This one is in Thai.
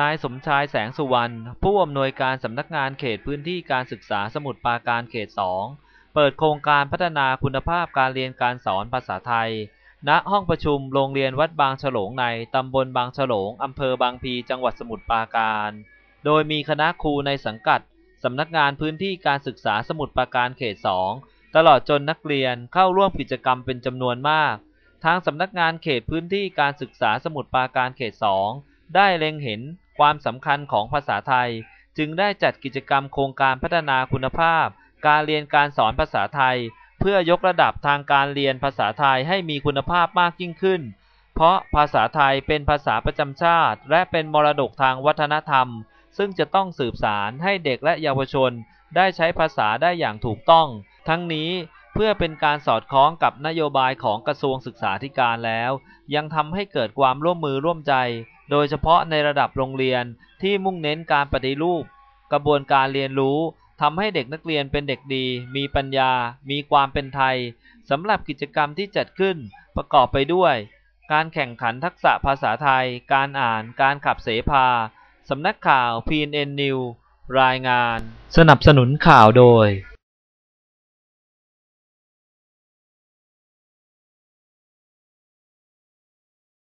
นายสมชายแสงสุวรรณ ผู้อำนวยการสำนักงานเขตพื้นที่การศึกษาสมุทรปราการเขต 2 เปิดโครงการพัฒนาคุณภาพการเรียนการสอนภาษาไทย ณ ห้องประชุมโรงเรียนวัดบางฉลงใน ตำบลบางฉลง อำเภอบางพี จังหวัดสมุทรปราการ โดยมีคณะครูในสังกัดสำนักงานพื้นที่การศึกษาสมุทรปราการเขต 2 ตลอดจนนักเรียนเข้าร่วมกิจกรรมเป็นจำนวนมาก ทางสำนักงานเขตพื้นที่การศึกษาสมุทรปราการเขต 2 ได้เล็งเห็น ความสำคัญของภาษาไทย จึงได้จัดกิจกรรมโครงการพัฒนาคุณภาพ การเรียนการสอนภาษาไทย เพื่อยกระดับทางการเรียนภาษาไทยให้มีคุณภาพมากยิ่งขึ้น เพราะภาษาไทยเป็นภาษาประจำชาติ และเป็นมรดกทางวัฒนธรรม ซึ่งจะต้องสืบสารให้เด็กและเยาวชน ได้ใช้ภาษาได้อย่างถูกต้อง ทั้งนี้เพื่อเป็นการสอดคล้องกับนโยบายของกระทรวงศึกษาธิการแล้ว ยังทำให้เกิดความร่วมมือร่วมใจ โดยเฉพาะในระดับโรงเรียนที่มุ่งเน้นการปฏิรูป กระบวนการเรียนรู้ทำให้เด็กนักเรียนเป็นเด็กดี มีปัญญา มีความเป็นไทยสำหรับกิจกรรมที่จัดขึ้นประกอบไปด้วย การแข่งขันทักษะภาษาไทย การอ่าน การขับเสพาสำนักข่าว PNN News รายงาน สนับสนุนข่าวโดย